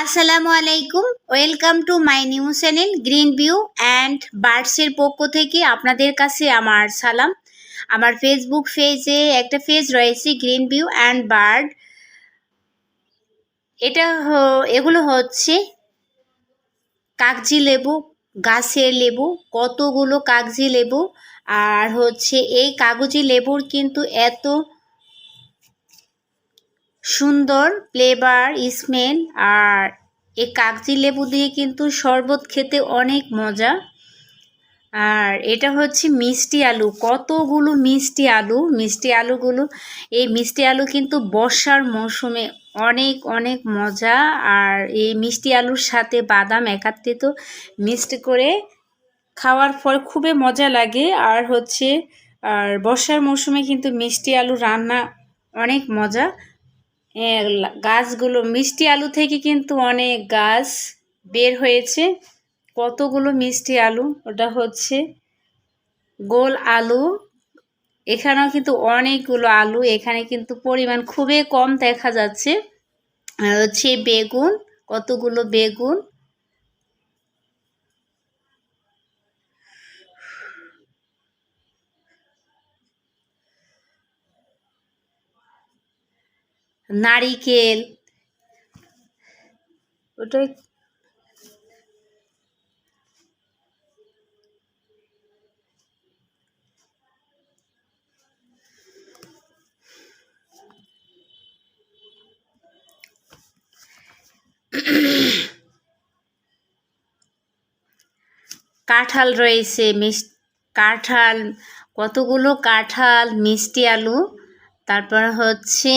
আসসালামু আলাইকুম। Welcome to my new channel green view and বার্ডসের পক্ষ থেকে আপনাদের কাছে আমার সালাম। আমার ফেসবুক পেজে একটা পেজ রয়েছে গ্রিন ভিউ অ্যান্ড বার্ড এটা এগুলো হচ্ছে কাগজি লেবু, গাছের লেবু, কতগুলো কাগজি লেবু। আর হচ্ছে এই কাগজি লেবুর কিন্তু এত সুন্দর ফ্লেভার স্মেল আর এই কাগজি লেবু দিয়ে কিন্তু শরবত খেতে অনেক মজা। আর এটা হচ্ছে মিষ্টি আলু, কতগুলো মিষ্টি আলু, মিষ্টি আলুগুলো, এই মিষ্টি আলু কিন্তু বর্ষার মৌসুমে অনেক অনেক মজা। আর এই মিষ্টি আলুর সাথে বাদাম একাত্রিত মিক্সড করে খাওয়ার পর খুবই মজা লাগে। আর হচ্ছে, আর বর্ষার মৌসুমে কিন্তু মিষ্টি আলু রান্না অনেক মজা। গাছগুলো মিষ্টি আলু থেকে কিন্তু অনেক গাছ বের হয়েছে। কতগুলো মিষ্টি আলু? ওটা হচ্ছে গোল আলু। এখানেও কিন্তু অনেকগুলো আলু। এখানে কিন্তু পরিমাণ খুবই কম দেখা যাচ্ছে। হচ্ছে বেগুন, কতগুলো বেগুন। নারিকেল। ওটাই কাঁঠাল রয়েছে কাঁঠাল কতগুলো কাঁঠাল মিষ্টি আলু। তারপর হচ্ছে